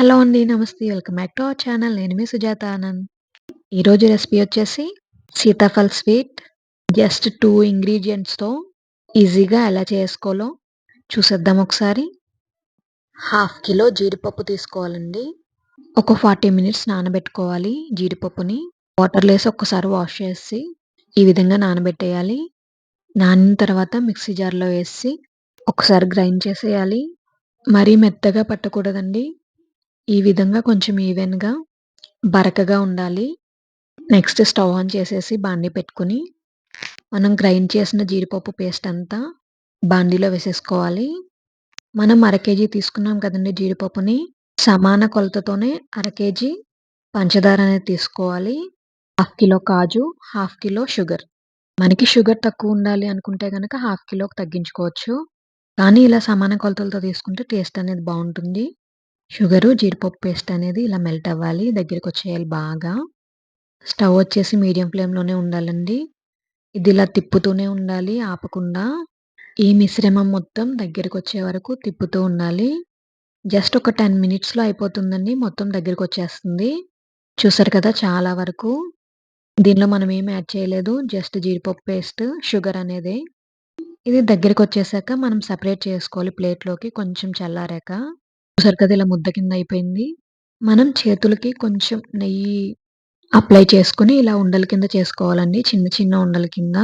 Hello అండి. నమస్తే. Welcome back to our channel. నేను మీ సుజాత ఆనంద్. ఈరోజు రెసిపీ వచ్చేసి సీతాఫల్ స్వీట్. జస్ట్ టూ ఇంగ్రీడియెంట్స్‌తో ఈజీగా ఎలా చేసుకోవాలో చూసేద్దాం ఒకసారి. హాఫ్ కిలో జీడిపప్పు తీసుకోవాలండి. ఒక 40 మినిట్స్ నానబెట్టుకోవాలి జీడిపప్పుని. వాటర్‌లో వేసి ఒక్కసారి వాష్ చేసి ఈ విధంగా నానబెట్టేయాలి. నానిన తర్వాత మిక్సీ జార్‌లో వేసి ఒకసారి గ్రైండ్ చేసేయాలి. మరీ మెత్తగా పట్టకూడదండి. ఈ విధంగా కొంచెం ఈవెన్‌గా, బరకగా ఉండాలి. నెక్స్ట్ స్టవ్ ఆన్ చేసేసి బాండీ పెట్టుకొని, మనం గ్రైండ్ చేసిన జీడిపప్పు పేస్ట్ అంతా బాండీలో వేసేసుకోవాలి. మనం అర కేజీ తీసుకున్నాం కదండి జీడిపప్పుని, సమాన కొలతతోనే అర కేజీ పంచదార అనేది తీసుకోవాలి. హాఫ్ కిలో కాజు, హాఫ్ కిలో షుగర్. మనకి షుగర్ తక్కువ ఉండాలి అనుకుంటే కనుక హాఫ్ కిలోకి తగ్గించుకోవచ్చు. కానీ ఇలా సమాన కొలతలతో తీసుకుంటే టేస్ట్ అనేది బాగుంటుంది షుగరు, జీడిపప్పు పేస్ట్ అనేది ఇలా మెల్ట్ అవ్వాలి. దగ్గరికొచ్చేయాలి బాగా. స్టవ్ వచ్చేసి మీడియం ఫ్లేమ్‌లోనే ఉండాలండి. ఇది ఇలా తిప్పుతూనే ఉండాలి ఆపకుండా. ఈ మిశ్రమం మొత్తం దగ్గరికొచ్చే వరకు తిప్పుతూ ఉండాలి. జస్ట్ ఒక 10 మినిట్స్‌లో అయిపోతుందండి. మొత్తం దగ్గరికొచ్చేస్తుంది. చూసారు కదా చాలా వరకు. దీనిలో మనం ఏం యాడ్ చేయలేదు. జస్ట్ జీడిపప్పు పేస్ట్, షుగర్ అనేది ఇది దగ్గరికొచ్చేసాక మనం సపరేట్ చేసుకోవాలి ప్లేట్‌లోకి కొంచెం చల్లారాక. చూసారు కదా ఇలా ముద్ద కింద అయిపోయింది. మనం చేతులకి కొంచెం నెయ్యి అప్లై చేసుకొని ఇలా ఉండల కింద చేసుకోవాలండి. చిన్న చిన్న ఉండల కింద.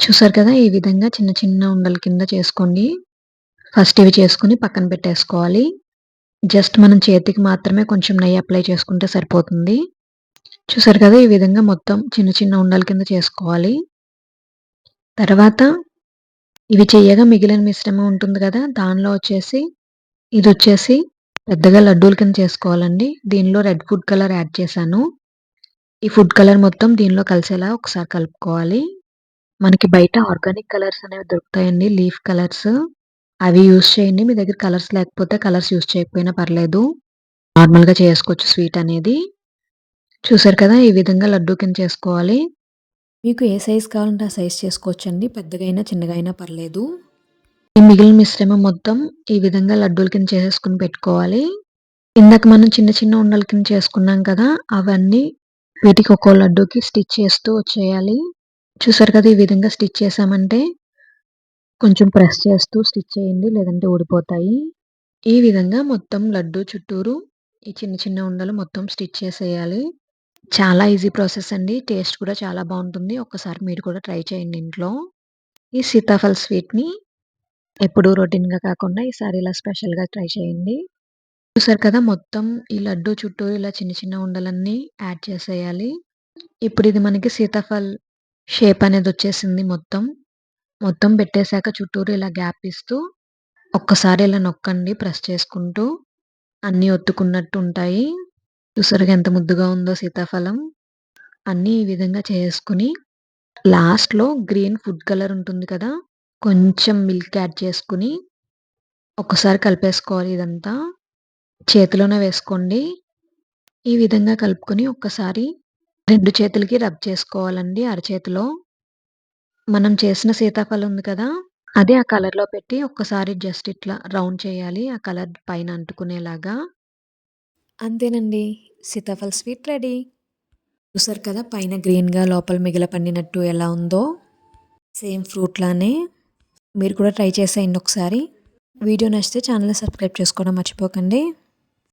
చూసారు కదా ఈ విధంగా చిన్న చిన్న ఉండల కింద చేసుకోండి. ఫస్ట్ ఇవి చేసుకొని పక్కన పెట్టేసుకోవాలి. జస్ట్ మనం చేతికి మాత్రమే కొంచెం నెయ్యి అప్లై చేసుకుంటే సరిపోతుంది. చూసారు కదా ఈ విధంగా మొత్తం చిన్న చిన్న ఉండల కింద చేసుకోవాలి. తర్వాత ఇవి చేయగా మిగిలిన మిశ్రమం ఉంటుంది కదా! దానిలో వచ్చేసి ఇది వచ్చేసి పెద్దగా లడ్డూల కింద చేసుకోవాలండి. దీనిలో రెడ్ ఫుడ్ కలర్ యాడ్ చేశాను. ఈ ఫుడ్ కలర్ మొత్తం దీనిలో కలిసేలా ఒకసారి కలుపుకోవాలి. మనకి బయట ఆర్గానిక్ కలర్స్ అనేవి దొరుకుతాయండి. Leaf colours. అవి యూజ్ చేయండి. మీ దగ్గర కలర్స్ లేకపోతే కలర్స్ యూజ్ చేయకపోయినా పర్లేదు. నార్మల్‌గా చేసుకోవచ్చు స్వీట్ అనేది. చూసారు కదా! ఈ విధంగా లడ్డూ కింద చేసుకోవాలి. మీకు ఏ సైజ్ కావాలంటే ఆ సైజ్ చేసుకోవచ్చండి. పెద్దగా అయినా, చిన్నగా అయినా పర్లేదు. ఈ మిగిలిన మిశ్రమం మొత్తం ఈ విధంగా లడ్డూల కింద చేసేసుకొని పెట్టుకోవాలి. ఇందాక మనం చిన్న చిన్న ఉండల కింద చేసుకున్నాం కదా! అవన్నీ వీటికి ఒక్కో లడ్డూకి స్టిచ్ చేస్తూ వచ్చేయాలి. చూసారు కదా! ఈ విధంగా స్టిచ్ చేశామంటే కొంచెం ప్రెస్ చేస్తూ స్టిచ్ చేయండి. లేదంటే ఊడిపోతాయి. ఈ విధంగా మొత్తం లడ్డూ చుట్టూరు ఈ చిన్న చిన్న ఉండలు మొత్తం స్టిచ్ చేసేయాలి. చాలా ఈజీ ప్రాసెస్ అండి. టేస్ట్ కూడా చాలా బాగుంటుంది ఒక్కసారి మీరు కూడా ట్రై చేయండి ఇంట్లో. ఈ సీతాఫల్ స్వీట్‌ని ఎప్పుడూ రొటీన్‌గా కాకుండా ఈసారి ఇలా స్పెషల్‌గా ట్రై చేయండి. చూసారు కదా! మొత్తం ఈ లడ్డూ చుట్టూ ఇలా చిన్న చిన్న ఉండలన్నీ యాడ్ చేసేయాలి. ఇప్పుడు ఇది మనకి సీతాఫల్ షేప్ అనేది వచ్చేసింది మొత్తం. మొత్తం పెట్టేసాక చుట్టూరు ఇలా గ్యాప్ ఇస్తూ ఒక్కసారి ఇలా నొక్కండి ప్రెస్ చేసుకుంటూ. అన్నీ ఒత్తుకున్నట్టు ఉంటాయి. చూసారుగా ఎంత ముద్దుగా ఉందో సీతాఫలం. అన్నీ ఈ విధంగా చేసుకొని లాస్ట్‌లో గ్రీన్ ఫుడ్ కలర్ ఉంటుంది కదా! కొంచెం మిల్క్ యాడ్ చేసుకొని ఒక్కసారి కలిపేసుకోవాలి ఇదంతా. చేతిలోనే వేసుకోండి. ఈ విధంగా కలుపుకొని ఒక్కసారి రెండు చేతులకి రబ్ చేసుకోవాలండి అరచేతిలో. మనం చేసిన సీతాఫలం ఉంది కదా! అదే ఆ కలర్‌లో పెట్టి ఒక్కసారి జస్ట్ ఇట్లా రౌండ్ చేయాలి. ఆ కలర్ పైన అంటుకునేలాగా. అంతేనండి. Sitaphal sweet ready. చూసారు కదా! పైన గ్రీన్‌గా లోపల మిగిలి పండినట్టు ఎలా ఉందో. సేమ్ ఫ్రూట్ లానే. మీరు కూడా ట్రై చేసేయండి ఒకసారి. వీడియో నచ్చితే ఛానల్‌ని సబ్స్క్రైబ్ చేసుకోవడం మర్చిపోకండి.